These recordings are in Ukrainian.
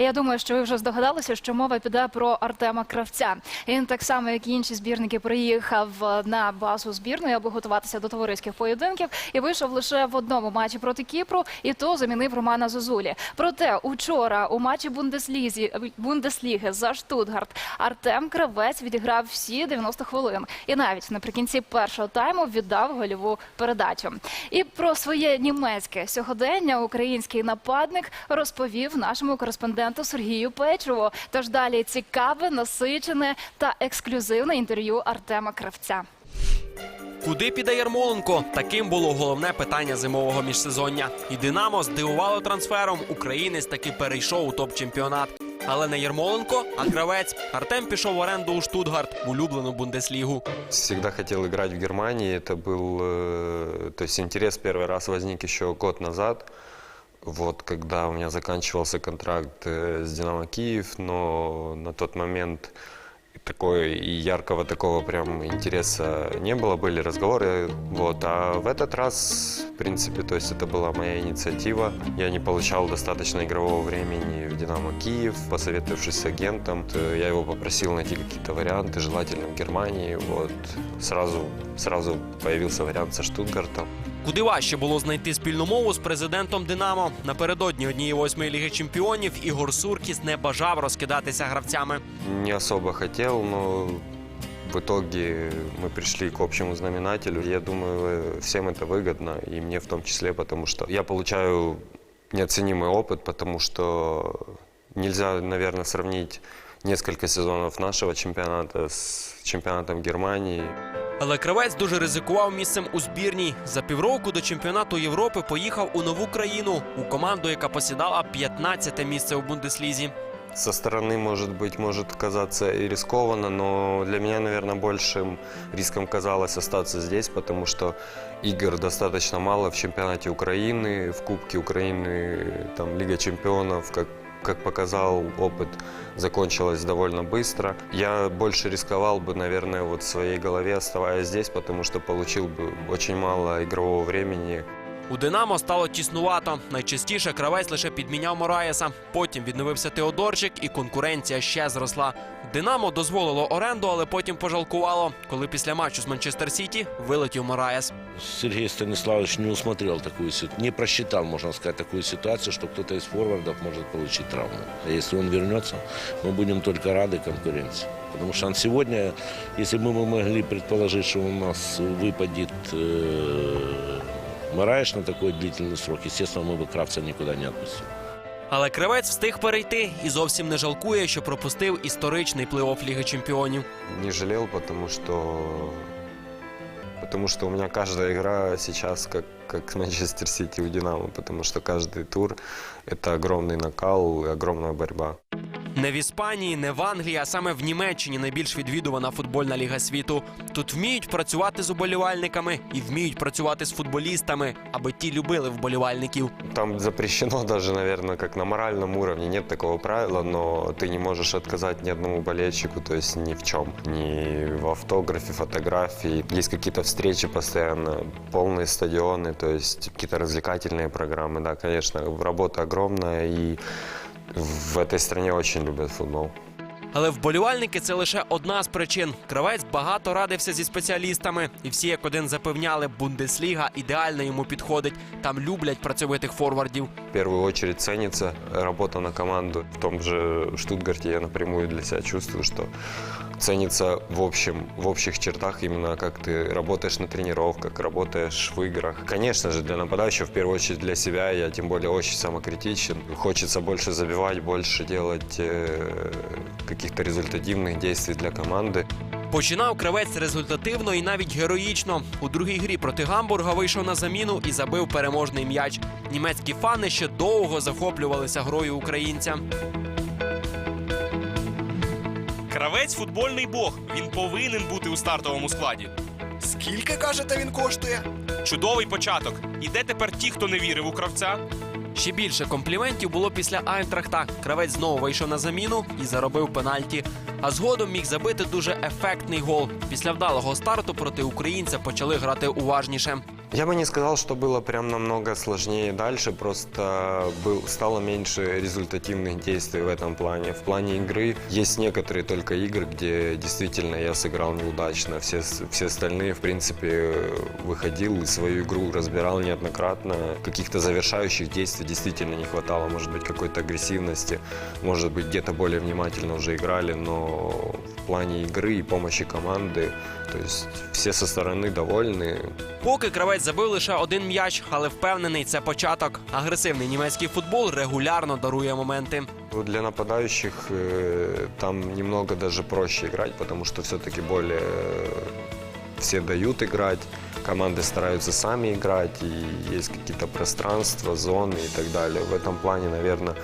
Я думаю, що ви вже здогадалися, що мова піде про Артема Кравця. Він так само, як і інші збірники, приїхав е, на базу збірної, аби готуватися до товариських поєдинків, і вийшов лише в одному матчі проти Кіпру, і то замінив Романа Зозулі. Проте учора у матчі Бундеслізі Бундесліги за Штутгарт Артем Кравець відіграв всі 90 хвилин, і навіть наприкінці першого тайму віддав гольову передачу. І про своє німецьке сьогодення український нападник розповів нашому кореспонденту Сергію Печову. Тож далі цікаве, насичене та ексклюзивне інтерв'ю Артема Кравця. Куди піде Ярмоленко? Таким було головне питання зимового міжсезоння. І Динамо здивувало трансфером. Українець таки перейшов у топ-чемпіонат. Але не Ярмоленко, а кравець. Артем пішов в оренду у Штутгарт, в улюблену бундеслігу. Всегда хотел играть в Германии. Это был, э, то есть интерес первый раз возник еще год назад. Вот когда у меня заканчивался контракт э, с Динамо Киев, но на тот момент такой яркого такого прям интереса не было, были разговоры, вот, а в этот раз, в принципе, то есть это была моя инициатива, я не получал достаточно игрового времени Динамо Киев, посоветовавшись с агентом, э, я его попросил найти какие-то варианты, желательно в Германии, вот, сразу, сразу появился вариант со Штутгартом. Куди важче було знайти спільну мову з президентом Динамо. Напередодні однієї восьмої ліги чемпіонів Ігор Суркіс не бажав розкидатися гравцями. Не особо хотел, но в итоге мы пришли к общему знаменателю. Я думаю, э, всем это выгодно, и мне в том числе, потому что я получаю неоценимый опыт, потому что нельзя, наверное, сравнить несколько сезонов нашего чемпионата с чемпионатом Германии. Але кравець дуже ризикував місцем у збірній. За півроку до чемпіонату Європи поїхав у нову країну у команду, яка посідала 15-те місце у Бундеслізі Со стороны, может быть, может казаться и рискованно, но для меня, наверное, большим риском казалось остаться здесь, потому что игр достаточно мало в чемпионате Украины, в Кубке Украины, там, Лига чемпионов, как как показал опыт, закончилась довольно быстро. Я больше рисковал бы, наверное, вот в своей голове, оставаясь здесь, потому что получил бы очень мало игрового времени. У Динамо стало тіснувато. Найчастіше кравець лише підміняв Мораєса. Потім відновився Теодорчик, і конкуренція ще зросла. Динамо дозволило оренду, але потім пожалкувало, коли після матчу з Манчестер Сіті вилетів Мораєс. Сергей Станиславович не усмотрел такую ситуацию, не просчитал, можно сказать, такую ситуацию, что кто-то из форвардов может получить травму. А если он вернется, мы будем только рады конкуренции. Потому что он сегодня, если бы мы могли предположить, что у нас выпадет э, Мараеш на такой длительный срок, естественно, мы бы Кравца никуда не отпустили. Але кравець встиг перейти і зовсім не жалкує, що пропустив історичний плей-офф Ліги Чемпіонів. Не жалел, потому что потому что у меня каждая игра сейчас как, как с Манчестер Сити у Динамо, потому что каждый тур это огромный накал и огромная борьба. Не в Іспанії, не в Англії, а саме в Німеччині найбільш відвідувана футбольна ліга світу. Тут вміють працювати з уболівальниками і вміють працювати з футболістами, аби ті любили вболівальників. Там запрещено даже, наверное, как на моральном уровне. Нет такого правила, но ты не можешь отказать ни одному болельщику, то есть ни в чем. Ни в автографе, фотографии. Есть какие-то встречи постоянно, полные стадионы, то есть какие-то развлекательные программы. Да, конечно, работа огромная, и в этой стране очень любят футбол. Але вболівальники це лише одна з причин. Кравець багато радився зі спеціалістами, і всі як один запевняли, Бундесліга ідеально йому підходить. Там люблять працьовитих форвардів. В первую очередь ценится работа на команду. В том же Штутгарте я напрямую для себя чувствую, что ценится в общем, в общих чертах именно как ты работаешь на тренировках, работаешь в играх. Конечно же, для нападающего, в первую очередь для себя, я тем более очень самокритичен. Хочется больше забивать, больше делать э, каких-то результативных действий для команды. Починав кравець результативно і навіть героїчно. У другій грі проти Гамбурга вийшов на заміну і забив переможний м'яч. Німецькі фани ще довго захоплювалися грою українця. Кравець футбольний бог. Він повинен бути у стартовому складі. Скільки кажете він коштує? Чудовий початок. І де тепер ті, хто не вірив у кравця? Ще більше компліментів було після Айнтрахта. Кравець знову вийшов на заміну і заробив пенальті. А згодом міг забити дуже ефектний гол. Після вдалого старту проти українця почали грати уважніше. Я бы не сказал, что было прям намного сложнее дальше, просто был, стало меньше результативных действий в этом плане. В плане игры есть некоторые только игры, где действительно я сыграл неудачно. Все, все остальные, в принципе, выходил и свою игру разбирал неоднократно. Каких-то завершающих действий действительно не хватало, может быть, какой-то агрессивности, может быть, где-то более внимательно уже играли, но в плане игры и помощи команды, то есть все со стороны довольны, Поки кравець забив лише один м'яч, але впевнений, це початок. Агресивний німецький футбол регулярно дарує моменти. Вот Для нападающих э, там немного даже проще играть, потому что все-таки более э, все дают играть, команды стараются сами играть, и есть какие-то пространства, зоны и так далее. В этом плане, наверное,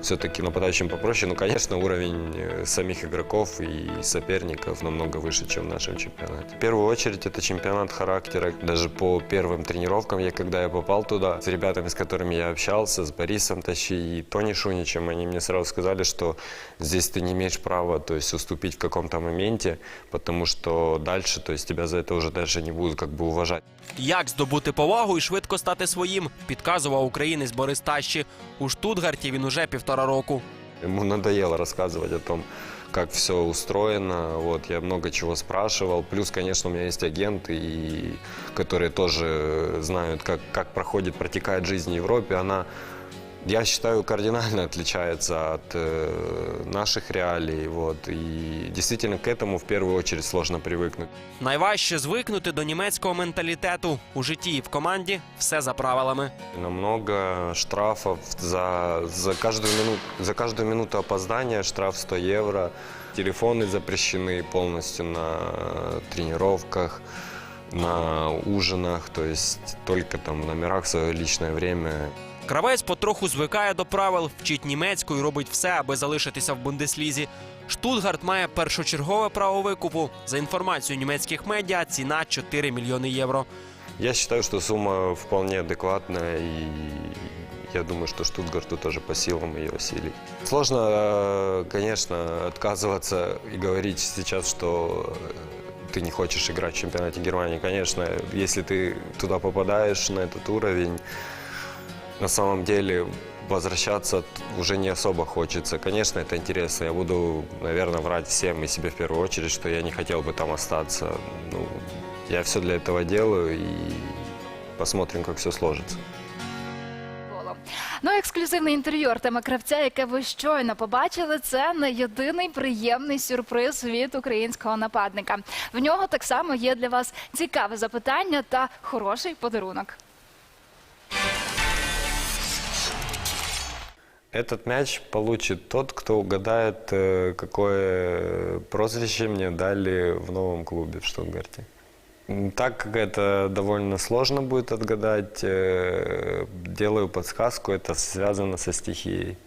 все-таки нападающим попроще. Ну, конечно, уровень э, самих игроков и соперников намного выше, чем в нашем чемпионате. В первую очередь, это чемпионат характера. Даже по первым тренировкам, я, когда я попал туда, с ребятами, с которыми я общался, с Борисом Тащи и Тони Шуничем, они мне сразу сказали, что здесь ты не имеешь права то есть, уступить в каком-то моменте, потому что дальше то есть, тебя за это уже даже не будут как бы уважать. Як здобути повагу і швидко стати своїм, підказував українець Борис Тащі. У Штутгарті він уже півтора року. Ему надоело рассказывать о том, как все устроено. Вот, я много чего спрашивал. Плюс, конечно, у меня есть агенты, и, которые тоже знают, как, как проходит, протекает жизнь в Европе. Она, я считаю, кардинально отличается от э, наших реалий. Вот, и действительно к этому в первую очередь сложно привыкнуть. Найважче звикнути до німецького менталітету у житті і в команді все за правилами. Много штрафов за, за, каждую минуту, за каждую минуту опоздания, штраф 100 евро. Телефоны запрещены полностью на тренировках, на ужинах, то есть только там в номерах в свое личное время. Кравець потроху звикає до правил, вчить німецьку і робить все, аби залишитися в Бундеслізі. Штутгарт має першочергове право викупу. За інформацією німецьких медіа, ціна 4 мільйони євро. Я считаю, что сумма вполне адекватная, и я думаю, что Штутгарту тоже по силам ее осилить. Сложно, э, конечно, отказываться и говорить сейчас, что ты не хочешь играть в чемпионате Германии. Конечно, если ты туда попадаешь на этот уровень, на самом деле возвращаться т- уже не особо хочется. Конечно, это интересно. Я буду, наверное, врать всем и себе в первую очередь, что я не хотел бы там остаться. Ну, я все для этого делаю и посмотрим, как все сложится. Було. Ну, ексклюзивне інтерв'ю Артема Кравця, яке ви щойно побачили, це не єдиний приємний сюрприз від українського нападника. В нього так само є для вас цікаве запитання та хороший подарунок. Этот мяч получит тот, кто угадает, э, какое прозвище мне дали в новом клубе в Штутгарте. Так как это довольно сложно будет отгадать, э, делаю подсказку, это связано со стихией.